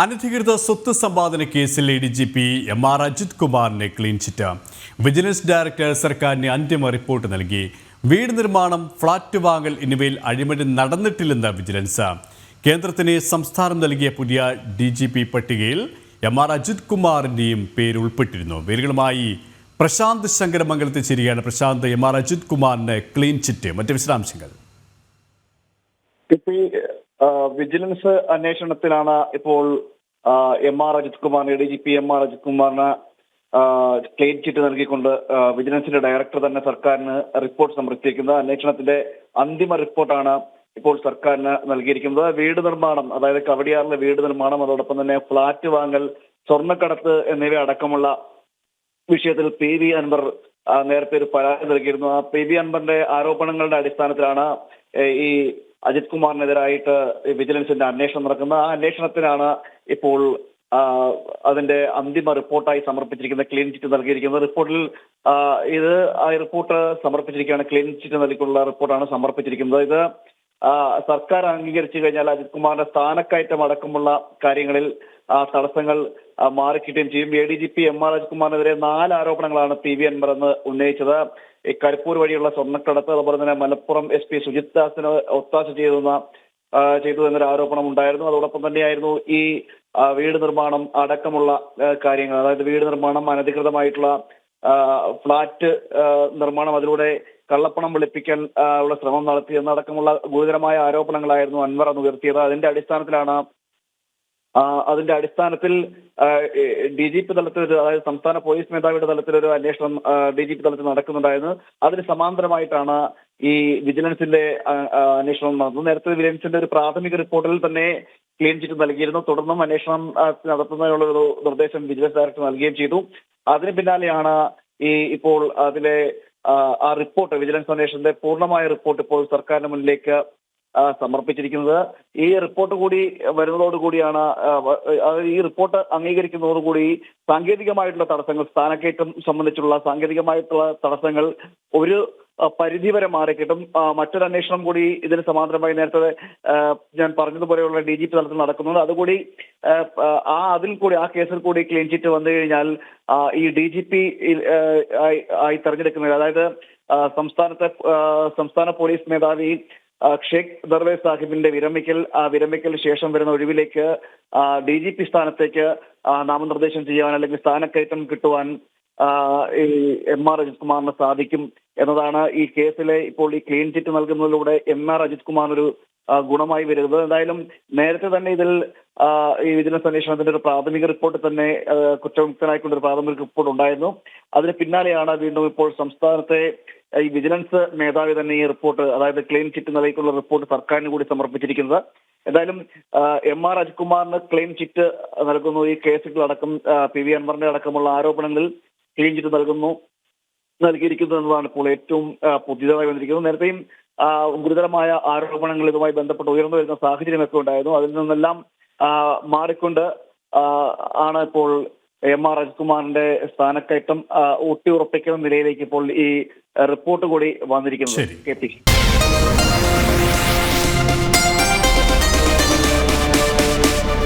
അനധികൃത സ്വത്ത് സമ്പാദന കേസിൽ A D G P M R Ajith കുമാറിനെ ക്ലീൻ ചിറ്റ് വിജിലൻസ് ഡയറക്ടർ സർക്കാരിന് അന്തിമ റിപ്പോർട്ട് നൽകി. വീട് നിർമ്മാണം ഫ്ളാറ്റ് വാങ്ങൽ എന്നിവയിൽ അഴിമതി നടന്നിട്ടില്ലെന്ന് വിജിലൻസ് കേന്ദ്രത്തിന് സംസ്ഥാനം നൽകിയ പുതിയ ഡി ജി പി പട്ടികയിൽ എം ആർ അജിത് കുമാറിന്റെയും പേര് ഉൾപ്പെട്ടിരുന്നു. പേരുകളുമായി പ്രശാന്ത് ശങ്കരമംഗലത്ത് ചേരുകയാണ് പ്രശാന്ത്. എം ആർ അജിത് കുമാറിന് ക്ലീൻ ചിറ്റ് മറ്റ് വിശദാംശങ്ങൾ. വിജിലൻസ് അന്വേഷണത്തിലാണ് ഇപ്പോൾ എം ആർ അജിത് കുമാറിന് D G P M R Ajith കുമാറിന് ക്ലെയിം ചിറ്റ് നൽകിക്കൊണ്ട് വിജിലൻസിന്റെ ഡയറക്ടർ തന്നെ സർക്കാരിന് റിപ്പോർട്ട് സമർപ്പിച്ചിരിക്കുന്നത്. അന്വേഷണത്തിന്റെ അന്തിമ റിപ്പോർട്ടാണ് ഇപ്പോൾ സർക്കാരിന് നൽകിയിരിക്കുന്നത്. വീട് നിർമ്മാണം അതായത് കവടിയാറിലെ വീട് നിർമ്മാണം അതോടൊപ്പം തന്നെ ഫ്ളാറ്റ് വാങ്ങൽ സ്വർണക്കടത്ത് എന്നിവ അടക്കമുള്ള വിഷയത്തിൽ പി വി അൻവർ നേരത്തെ ഒരു പരാതി നൽകിയിരുന്നു. ആ പി വി അൻവറിന്റെ ആരോപണങ്ങളുടെ അടിസ്ഥാനത്തിലാണ് ഈ അജിത് കുമാറിനെതിരായിട്ട് വിജിലൻസിന്റെ അന്വേഷണം നടക്കുന്നത് ആ അന്വേഷണത്തിനാണ് ഇപ്പോൾ അതിന്റെ അന്തിമ റിപ്പോർട്ടായി സമർപ്പിച്ചിരിക്കുന്ന ക്ലീൻ ചിറ്റ് നൽകിയിരിക്കുന്നത്. റിപ്പോർട്ടിൽ ഇത് ആ റിപ്പോർട്ട് സമർപ്പിച്ചിരിക്കുകയാണ്. ക്ലീൻ ചിറ്റ് നൽകിയിട്ടുള്ള റിപ്പോർട്ടാണ് സമർപ്പിച്ചിരിക്കുന്നത്. ഇത് സർക്കാർ അംഗീകരിച്ചു കഴിഞ്ഞാൽ അജിത് കുമാറിന്റെ സ്ഥാനക്കയറ്റം അടക്കമുള്ള കാര്യങ്ങളിൽ തടസ്സങ്ങൾ മാറിക്കിട്ടുകയും ചെയ്യും. A D G P M R രാജ്കുമാറിനെതിരെ നാല് ആരോപണങ്ങളാണ് പി വി അൻവർ എന്ന് ഉന്നയിച്ചത്. ഈ കരിപ്പൂർ വഴിയുള്ള സ്വർണക്കടത്ത് അതുപോലെ തന്നെ മലപ്പുറം എസ് പി സുജിത് ദാസിന് ഒത്താശ ചെയ്തെന്ന ചെയ്തു എന്നൊരു ആരോപണം ഉണ്ടായിരുന്നു. അതോടൊപ്പം തന്നെയായിരുന്നു ഈ വീട് നിർമ്മാണം അടക്കമുള്ള കാര്യങ്ങൾ. അതായത് വീട് നിർമ്മാണം അനധികൃതമായിട്ടുള്ള ഫ്ളാറ്റ് നിർമ്മാണം അതിലൂടെ കള്ളപ്പണം വെളുപ്പിക്കാൻ ഉള്ള ശ്രമം നടത്തി എന്നടക്കമുള്ള ഗുരുതരമായ ആരോപണങ്ങളായിരുന്നു അൻവർ അന്ന് ഉയർത്തിയത്. അതിന്റെ അടിസ്ഥാനത്തിലാണ് അതിന്റെ അടിസ്ഥാനത്തിൽ ഡി ജി പി തലത്തിൽ ഒരു അതായത് സംസ്ഥാന പോലീസ് മേധാവിയുടെ തലത്തിൽ ഒരു അന്വേഷണം ഡി ജി പി തലത്തിൽ നടക്കുന്നുണ്ടായിരുന്നു. അതിന് സമാന്തരമായിട്ടാണ് ഈ വിജിലൻസിന്റെ അന്വേഷണം നടന്നത്. നേരത്തെ വിജിലൻസിന്റെ ഒരു പ്രാഥമിക റിപ്പോർട്ടിൽ തന്നെ ക്ലീൻ ചിറ്റ് നൽകിയിരുന്നു. തുടർന്നും അന്വേഷണം നടത്തുന്നതിനുള്ള ഒരു നിർദ്ദേശം വിജിലൻസ് ഡയറക്ടർ നൽകുകയും ചെയ്തു. അതിന് പിന്നാലെയാണ് ഈ ഇപ്പോൾ അതിലെ ആ, റിപ്പോർട്ട് വിജിലൻസ് അന്വേഷണത്തിന്റെ പൂർണമായ റിപ്പോർട്ട് ഇപ്പോൾ സർക്കാരിന് മുന്നിലേക്ക് സമർപ്പിച്ചിരിക്കുന്നത്. ഈ റിപ്പോർട്ട് കൂടി വരുന്നതോടുകൂടിയാണ് ഈ റിപ്പോർട്ട് അംഗീകരിക്കുന്നതോടുകൂടി സാങ്കേതികമായിട്ടുള്ള തടസ്സങ്ങൾ സ്ഥാനക്കയറ്റം സംബന്ധിച്ചുള്ള സാങ്കേതികമായിട്ടുള്ള തടസ്സങ്ങൾ ഒരു പരിധിവരെ പരിധി വരെ മാറിക്കിട്ടും മറ്റൊരു അന്വേഷണം കൂടി ഇതിന് സമാന്തരമായി നേരത്തെ ഞാൻ പറഞ്ഞതുപോലെയുള്ള ഡി ജി പി തലത്തിൽ നടക്കുന്നുണ്ട്. അതുകൂടി ആ അതിൽ കൂടി ആ കേസിൽ കൂടി ക്ലീൻ ചിറ്റ് വന്നു കഴിഞ്ഞാൽ ഈ ഡി ജി പി ആയി തെരഞ്ഞെടുക്കുന്നത് അതായത് സംസ്ഥാനത്തെ സംസ്ഥാന പോലീസ് മേധാവി ആ, ഷെയ്ഖ് ദർവേ സാഹിബിന്റെ വിരമിക്കൽ വിരമിക്കൽ ശേഷം വരുന്ന ഒഴിവിലേക്ക് ഡി ജി പി സ്ഥാനത്തേക്ക് നാമനിർദ്ദേശം ചെയ്യാൻ അല്ലെങ്കിൽ സ്ഥാനക്കയറ്റം കിട്ടുവാൻ ഈ എം ആർ അജിത് കുമാറിന് സാധിക്കും എന്നതാണ് ഈ കേസിലെ ഇപ്പോൾ ഈ ക്ലീൻ ചിറ്റ് നൽകുന്നതിലൂടെ എം ആർ അജിത് കുമാർ ആ, ഗുണമായി വരുന്നത്. എന്തായാലും നേരത്തെ തന്നെ ഇതിൽ ഈ വിജിലൻസ് അന്വേഷണത്തിന്റെ ഒരു പ്രാഥമിക റിപ്പോർട്ട് തന്നെ കുറ്റമുക്തനായിക്കൊണ്ട് ഒരു പ്രാഥമിക റിപ്പോർട്ട് ഉണ്ടായിരുന്നു. അതിന് പിന്നാലെയാണ് വീണ്ടും ഇപ്പോൾ സംസ്ഥാനത്തെ ഈ വിജിലൻസ് മേധാവി തന്നെ ഈ റിപ്പോർട്ട് അതായത് ക്ലെയിം ചിറ്റ് നൽകിയിട്ടുള്ള റിപ്പോർട്ട് സർക്കാരിന് കൂടി സമർപ്പിച്ചിരിക്കുന്നത്. എന്തായാലും എം ആർ അജികുമാറിന് ക്ലെയിം ചിറ്റ് നൽകുന്നു. ഈ കേസുകളടക്കം പി വി അൻവറിന്റെ അടക്കമുള്ള ആരോപണങ്ങളിൽ ക്ലെയിം ചിറ്റ് നൽകുന്നു നൽകിയിരിക്കുന്നു എന്നതാണ് ഇപ്പോൾ ഏറ്റവും പുതിയതായി വന്നിരിക്കുന്നത്. നേരത്തെയും ഗുരുതരമായ ആരോപണങ്ങൾ ഇതുമായി ബന്ധപ്പെട്ട് ഉയർന്നു വരുന്ന സാഹചര്യമൊക്കെ ഉണ്ടായിരുന്നു. അതിൽ നിന്നെല്ലാം മാറിക്കൊണ്ട് ആണ് ഇപ്പോൾ എം ആർ അജിത്കുമാറിന്റെ സ്ഥാനക്കയറ്റം ഊട്ടിയുറപ്പിക്കുന്ന നിലയിലേക്ക് ഇപ്പോൾ ഈ റിപ്പോർട്ട് കൂടി വന്നിരിക്കുന്നത്. K P